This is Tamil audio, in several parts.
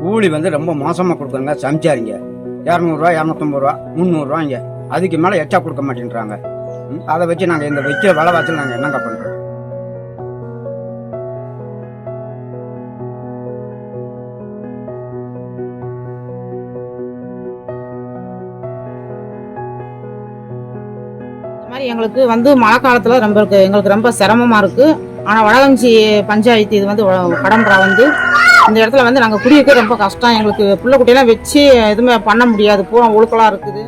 கூலி வந்து ரொம்ப மோசமாக கொடுக்குறாங்க. சமைச்சாரிங்க இரநூறுவா இரநூத்தம்பது ரூபா முந்நூறுரூவாங்க. அதுக்கு மேலே எச்சா கொடுக்க மாட்டேன்றாங்க. அதை வச்சு நாங்கள் இந்த வைக்கிற வச்சு நாங்கள் என்னங்க பண்ணுறோம் மாதிரி எங்களுக்கு வந்து மழை காலத்தில் ரொம்ப இருக்கு. எங்களுக்கு ரொம்ப சிரமமாக இருக்கு. ஆனால் வடகஞ்சி பஞ்சாயத்து இது வந்து வ- கடம்பரா வந்து இந்த இடத்துல வந்து நாங்கள் குடியிருக்க ரொம்ப கஷ்டம். எங்களுக்கு புள்ள குட்டியெல்லாம் வச்சு எதுவுமே பண்ண முடியாது. பூரா ஒழுக்கலாக இருக்குது.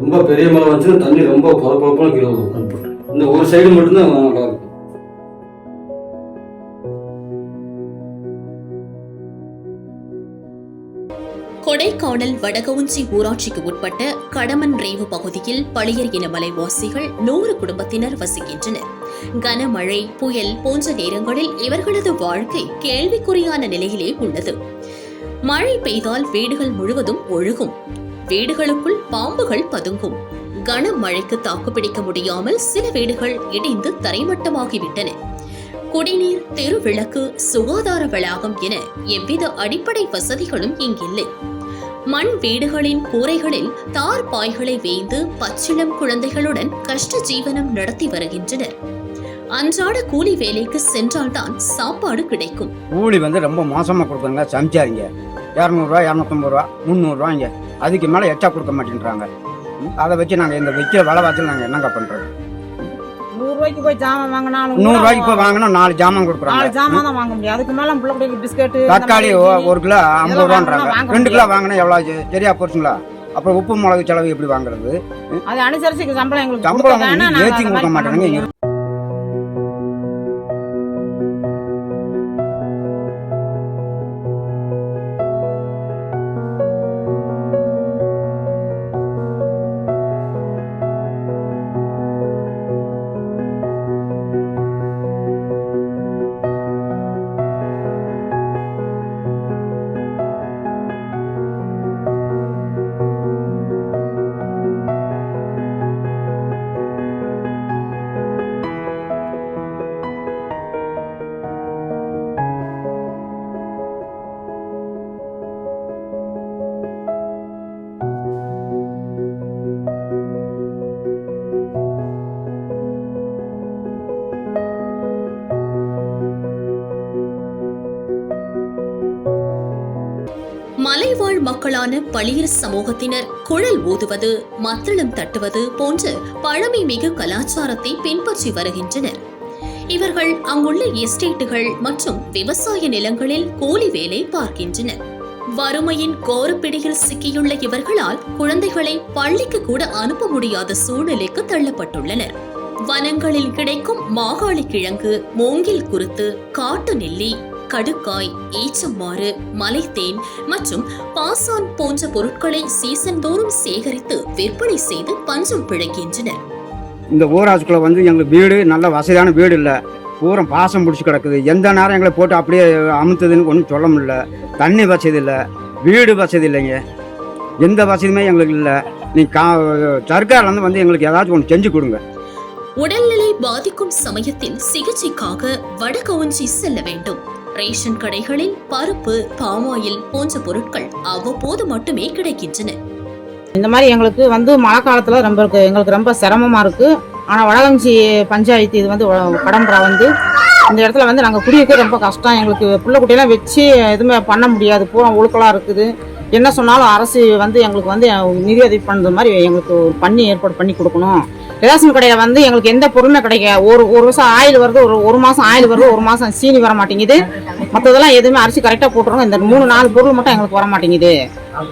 ரொம்ப பெரிய மழை வந்துச்சுன்னா தண்ணி ரொம்ப பளபளப்பான கீழே இந்த ஒரு சைடு மட்டும்தான் நல்லா இருக்கும் கொடைக்கானல் வடகவுஞ்சி ஊராட்சிக்கு உட்பட்ட கடமன் ரேவு பகுதியில் பளியர் இன மலைவாசிகள் நூறு குடும்பத்தினர் வசிக்கின்றனர். கனமழை புயல் போன்ற நேரங்களில் இவர்களது வாழ்க்கை கேள்விக்குறியான நிலையிலே உள்ளது. மழை பெய்தால் வீடுகள் முழுவதும் ஒழுகும். வீடுகளுக்குள் பாம்புகள் பதுங்கும். கனமழைக்கு தாக்குப்பிடிக்க முடியாமல் சில வீடுகள் இடிந்து தரைமட்டமாகிவிட்டன. குடிநீர் தெருவிளக்கு சுகாதார வளாகம் என எவ்வித அடிப்படை வசதிகளும் இங்கில்லை. மண் வீடுகளின் கூரைகளில் தார் பாய்களை வேய்ந்து பச்சிளம் குழந்தைகளுடன் கஷ்ட ஜீவனம் நடத்தி வருகின்றனர். அன்றாட கூலி வேலைக்கு சென்றால்தான் சாப்பாடு கிடைக்கும். கூலி வந்து ரொம்ப மோசமாக கொடுக்குறாங்க சமைச்சாருங்க இரநூறுவா இரநூத்தம்பது ரூபா முந்நூறுரூவாங்க. அதுக்கு மேலே எச்சா கொடுக்க மாட்டேன்றாங்க. அதை வச்சு நாங்கள் இந்த வைக்கிற விலைவாசியில் நாங்கள் என்னங்க பண்ணுறோம் நூறுரூவாய்க்கு போய் ஜாமான் வாங்கினாலும் நூறுரூவாய்க்கு இப்போ வாங்கினா நாலு ஜாமான் நாலு கொடுக்குறாங்க ஜாமான் தான் வாங்க முடியும். அதுக்கு மேலே புள்ள குட்டிக்கு பிஸ்கெட்டு தக்காளி ஒரு கிலோ ஐம்பது ரூபான்றாங்க. ரெண்டு கிலோ. வாங்கினா எவ்வளோ சரியா போச்சுங்களா? அப்புறம் உப்பு மிளகு செலவு எப்படி வாங்குறது? அது அனுசரிச்சு சம்பளம் எங்களுக்கு சம்பளம் ஏற்றி கொடுக்க மாட்டானுங்க. மலைவாழ் மக்களான பளியர் சமூகத்தினர் குழல் ஊதுவது மத்தளம் தட்டுவது போன்ற பழமை மிகு கலாச்சாரத்தை பின்பற்றி வருகின்றனர். இவர்கள் அங்குள்ள எஸ்டேட்டுகள் மற்றும் விவசாய நிலங்களில் கூலி வேலை பார்க்கின்றனர். வறுமையின் கோரப்பிடியில் சிக்கியுள்ள இவர்களால் குழந்தைகளை பள்ளிக்கு கூட அனுப்ப முடியாத சூழ்நிலைக்கு தள்ளப்பட்டுள்ளனர். வனங்களில் கிடைக்கும் மாகாளி கிழங்கு மூங்கில் குருத்து காட்டு நெல்லி கடுக்காய் ஈச்சம்மாறு மலைத்தேன் மற்றும் பாசான் போன்ற பொருட்களை சீசன் தோறும் சேகரித்து விற்பனை செய்து பஞ்சம் பிழைக்கின்றனர். இந்த ஊராட்சிக்குள்ள வந்து எங்களுக்கு வீடு நல்ல வசதியான வீடு இல்லை. பூரா பாசம் பிடிச்சி கிடக்குது. எந்த நேரம் எங்களை போட்டு அப்படியே அமுத்துதுன்னு ஒன்றும் சொல்ல முடியல. தண்ணி வசதி இல்லை. வீடு வசதி இல்லைங்க. எந்த வசதியுமே எங்களுக்கு இல்லை. நீ கா சர்க்கார்லேருந்து வந்து எங்களுக்கு ஏதாச்சும் ஒன்று செஞ்சு கொடுங்க. உடல்நிலை பாதிக்கும் சமயத்தில் சிகிச்சைக்காக வடகவுஞ்சி செல்ல வேண்டும். ரேஷன் கடைகளில் பருப்பு பாமாயில் போன்ற பொருட்கள் அவ்வப்போது மட்டுமே கிடைக்கின்றன. இந்த மாதிரி எங்களுக்கு வந்து மழை காலத்தில் ரொம்ப இருக்கு. எங்களுக்கு ரொம்ப சிரமமாக இருக்கு. ஆனால் வடகஞ்சி பஞ்சாயத்து இது வந்து வ- கடம்பரா வந்து இந்த இடத்துல வந்து நாங்கள் குடியிருக்க ரொம்ப கஷ்டம். எங்களுக்கு பிள்ளை குட்டியெல்லாம் வச்சு எதுவுமே பண்ண முடியாது. பூரா ஒழுக்கலாக இருக்குது. என்ன சொன்னாலும் அரசு வந்து எங்களுக்கு வந்து நிதி உதவி பண்ணுறது மாதிரி எங்களுக்கு பண்ணி ஏற்பாடு பண்ணி கொடுக்கணும். ரேஷன் கடையில் வந்து எங்களுக்கு எந்த பொருளுமே கிடைக்க ஒரு ஒரு வருஷம் ஆயில் வருது ஒரு ஒரு மாதம் ஆயில் வருது ஒரு மாதம் சீனி வர மாட்டேங்குது. மற்றதெல்லாம் எதுவுமே அரிசி கரெக்டாக போட்டுருவோம் இந்த மூணு நாலு பொருள் மட்டும் எங்களுக்கு வர மாட்டேங்குது.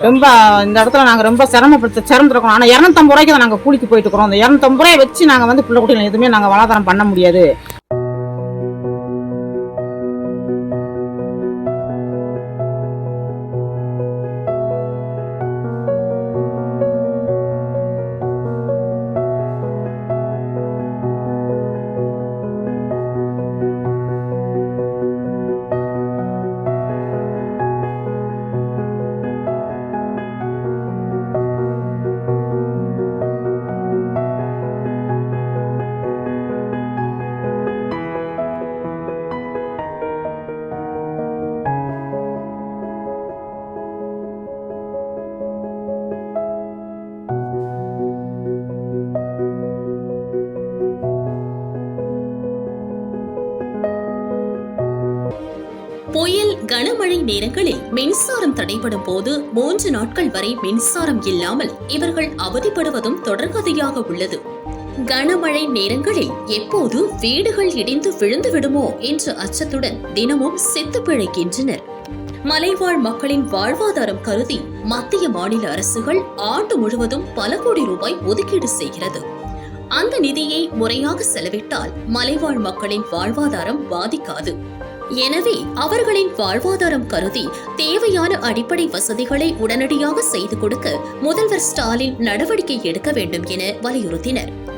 ரொம்ப இந்த இடத்துல நாங்கள் ரொம்ப சிரமப்படுத்த சிரமத்திருக்கோம் ஆனால் இரநூத்தம்பது ரூபாய்க்கு தான் நாங்கள் கூலிக்கு போயிட்டு இருக்கிறோம். அந்த இரநூத்தம்பது ரூபாய் வச்சு நாங்கள் வந்து பிள்ளை குட்டிகள் எதுவுமே நாங்கள் வளாதாரம் பண்ண முடியாது. கனமழை நேரங்களில் மின்சாரம் தடைபடும் போது மூன்று நாட்கள் வரை மின்சாரம் இல்லாமல் இவர்கள் அவதிப்படுவதும் தொடர்கதையாக உள்ளது. கனமழை நேரங்களில் எப்போது வீடுகள் இடிந்து விழுந்து விடுமோ என்ற அச்சத்துடன் தினமும் செத்து பிழைக்கின்றனர். மலைவாழ் மக்களின் வாழ்வாதாரம் கருதி மத்திய மாநில அரசுகள் ஆண்டு முழுவதும் பல கோடி ரூபாய் ஒதுக்கீடு செய்கிறது. அந்த நிதியை முறையாக செலவிட்டால் மலைவாழ் மக்களின் வாழ்வாதாரம் பாதிக்காது. எனவே அவர்களின் வாழ்வாதாரம் கருதி தேவையான அடிப்படை வசதிகளை உடனடியாக செய்து கொடுக்க முதல்வர் ஸ்டாலின் நடவடிக்கை எடுக்க வேண்டும் என வலியுறுத்தினர்.